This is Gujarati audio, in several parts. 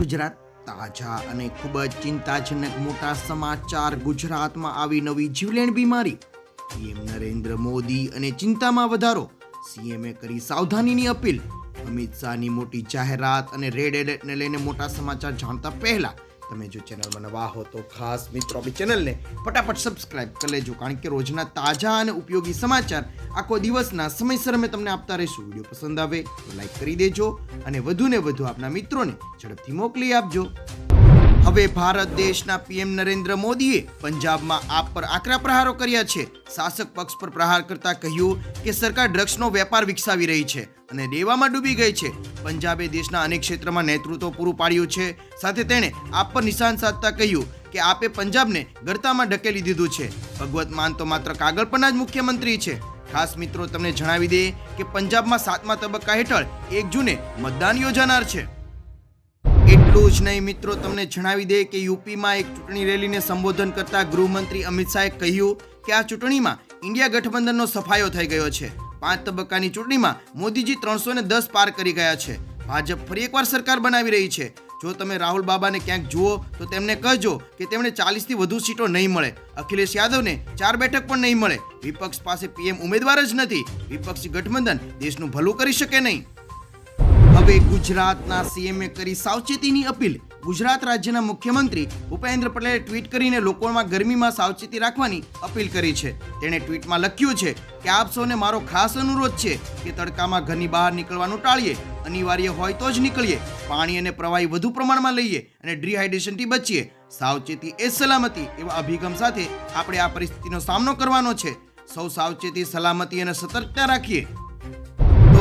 ગુજરાત તાજા અને ખૂબ જ ચિંતાજનક મોટા સમાચાર ગુજરાતમાં આવી નવી જીવલેણ બીમારી. પીએમ નરેન્દ્ર મોદી અને ચિંતામાં વધારો. સીએમએ કરી સાવધાનીની અપીલ. અમિત શાહની મોટી જાહેરાત અને રેડ એલર્ટને લઈને મોટા સમાચાર જાણતા પહેલા તમે જો ચેનલમાં નવા હો તો ખાસ મિત્રો આપણી ચેનલને ફટાફટ સબસ્ક્રાઇબ કરી લેજો, કારણ કે રોજના તાજા અને ઉપયોગી સમાચાર આખો દિવસના સમયસર અમે તમને આપતા રહીશું. વીડિયો પસંદ આવે તો લાઈક કરી દેજો અને વધુને વધુ આપના મિત્રોને ઝડપથી મોકલી આપજો. હવે ભારત દેશના પીએમ નરેન્દ્ર મોદીએ પંજાબમાં આપ પર આકરા પ્રહારો કર્યા છે. શાસક પક્ષ પર પ્રહાર કરતા કહ્યું કે સરકાર ડ્રગ્સનો વેપાર વિકસાવી રહી છે. અને દેવામાં ડૂબી ગઈ છે. પંજાબે દેશના અનેક ક્ષેત્રમાં નેતૃત્વ પૂરું પાડ્યું છે. સાથે તેણે આપ પર નિશાન સાધતા કહ્યું કે આપે પંજાબને ગરતામાં ઢકેલી દીધું છે. ભગવત માન તો માત્ર કાગળ પરના જ મુખ્યમંત્રી છે. ખાસ મિત્રો, તમને જણાવી દે કે પંજાબમાં સાતમા તબક્કા હેઠળ એક જૂને મતદાન યોજાનાર છે. એટલું જ નહીં મિત્રો, તમને જણાવી દે કે યુપીમાં એક ચૂંટણી રેલીને સંબોધન કરતા ગૃહમંત્રી અમિત શાહે કહ્યું કે આ ચૂંટણીમાં ઇન્ડિયા ગઠબંધનનો સફાયો થઈ ગયો છે. પાંચ તબક્કાની ચૂંટણીમાં મોદીજી ત્રણસો ને દસ પાર કરી ગયા છે. ભાજપ ફરી એકવાર સરકાર બનાવી રહી છે. જો તમે રાહુલ બાબાને ક્યાંક જુઓ, તો તેમને કહેજો કે તેમણે ચાલીસથી વધુ સીટો નહીં મળે. અખિલેશ યાદવને ચાર બેઠક પણ નહીં મળે. વિપક્ષ પાસે પીએમ ઉમેદવાર જ નથી. વિપક્ષી ગઠબંધન દેશનું ભલું કરી શકે નહીં. હવે ગુજરાતના સીએમએ કરી સાવચેતીની અપીલ. ગુજરાત રાજ્યના મુખ્યમંત્રી ભૂપેન્દ્ર પટેલે ટ્વીટ કરીને લોકોમાં ગરમીમાં સાવચેતી રાખવાની અપીલ કરી છે. તેણે ટ્વીટમાં લખ્યું છે કે આપ સૌને મારો ખાસ અનુરોધ છે કે તડકામાં ઘરની બહાર નીકળવાનું ટાળીએ, અનિવાર્ય હોય તો જ નીકળીએ, પાણી અને પ્રવાહી વધુ પ્રમાણમાં લઈએ અને ડ્રીહાઇડ્રેશનથી બચીએ. સાવચેતી એ સલામતી એવા અભિગમ સાથે આપણે આ પરિસ્થિતિનો સામનો કરવાનો છે. સૌ સાવચેતી, સલામતી અને સતર્કતા રાખીએ.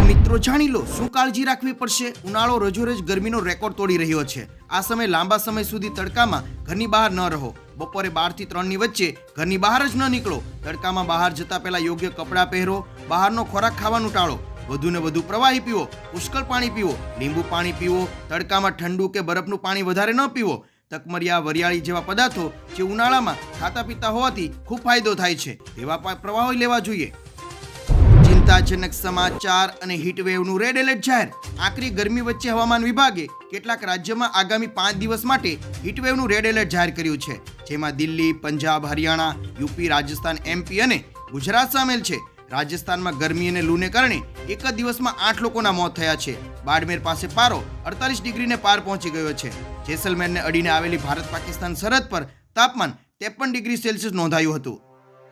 મિત્રો જાણી લો, શું કાળજી રાખવી પડશે? ઉનાળો રોજોરોજ ગરમીનો રેકોર્ડ તોડી રહ્યો છે. આ સમય લાંબા સમય સુધી તડકામાં ઘરની બહાર ન રહો. બપોરે બારથી ત્રણની વચ્ચે ઘરની બહાર જ ન નીકળો. તડકામાં બહાર જતા પહેલા યોગ્ય કપડાં પહેરો, બહારનો ખોરાક ખાવાનું ટાળો. વધુ ને વધુ પ્રવાહી પીવો, પુષ્કળ પાણી પીવો, લીંબુ પાણી પીવો, તડકામાં ઠંડુ કે બરફનું પાણી વધારે ન પીવો. તકમરિયા, વરિયાળી જેવા પદાર્થો જે ઉનાળામાં ખાતા પીતા હોવાથી ખૂબ ફાયદો થાય છે. એવા પ્રવાહો લેવા જોઈએ. ચિંતાજનક સમાચાર અને હીટવેવનું રેડ એલર્ટ જાહેર. આકરી ગરમી વચ્ચે હવામાન વિભાગે કેટલાક રાજ્યોમાં આગામી પાંચ દિવસ માટે હીટવેવનું રેડ એલર્ટ જાહેર કર્યું છે. જેમાં દિલ્હી, પંજાબ, હરિયાણા, યુપી, રાજસ્થાન, એમપી અને ગુજરાત સામેલ છે. રાજસ્થાનમાં ગરમી અને લૂને કારણે એક જ દિવસમાં આઠ લોકોના મોત થયા છે. બાડમેર પાસે પારો અડતાલીસ ડિગ્રીને પાર પહોંચી ગયો છે. જેસલમેરને અડીને આવેલી ભારત પાકિસ્તાન સરહદ પર તાપમાન ત્રેપન ડિગ્રી સેલ્સિયસ નોંધાયું હતું.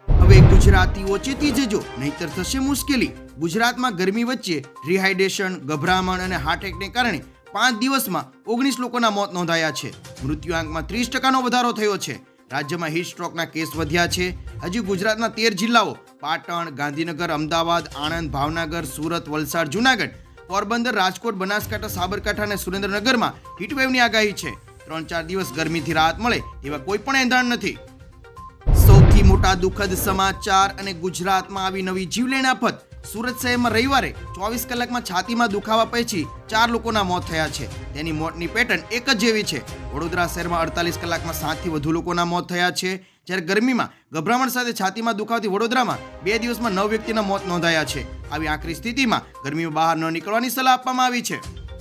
હવે ગુજરાતીઓ ચેતી જજો, નહીતર થશે મુશ્કેલી. ગુજરાતમાં ગરમી વચ્ચે રિહાઇડ્રેશન, ગભરામણ અને હાર્ટ એટેકને કારણે પાંચ દિવસમાં ઓગણીસ લોકોના મોત નોંધાયા છે. મૃત્યુઆંકમાં ત્રીસ ટકાનો વધારો થયો છે. રાજ્યમાં હીટ સ્ટ્રોકના કેસ વધ્યા છે. હજી ગુજરાતના તેર જિલ્લાઓ પાટણ, ગાંધીનગર, અમદાવાદ, આણંદ, ભાવનગર, સુરત, વલસાડ, જુનાગઢ, પોરબંદર, રાજકોટ, બનાસકાંઠા, સાબરકાંઠા અને સુરેન્દ્રનગરમાં હીટવેવની આગાહી છે. ત્રણ ચાર દિવસ ગરમીથી રાહત મળે એવા કોઈ પણ એંધાણ નથી. મોટા દુઃખદ સમાચાર અને ગુજરાતમાં આવી નવી જીવલેણ આફત સુરત શહેરમાં રવિવારે ચોવીસ કલાકમાં છાતીમાં દુખાવા પછી ચાર લોકોના મોત થયા છે. તેની મોતની પેટર્ન એક જ જેવી છે. વડોદરા શહેરમાં અડતાલીસ કલાકમાં સાતથી વધુ લોકોના મોત થયા છે. જ્યારે ગરમીમાં ગભરામણ સાથે છાતીમાં દુખાવાથી વડોદરામાં બે દિવસમાં નવ વ્યક્તિના મોત નોંધાયા છે. આવી આકરી સ્થિતિમાં ગરમીમાં બહાર ન નીકળવાની સલાહ આપવામાં આવી છે.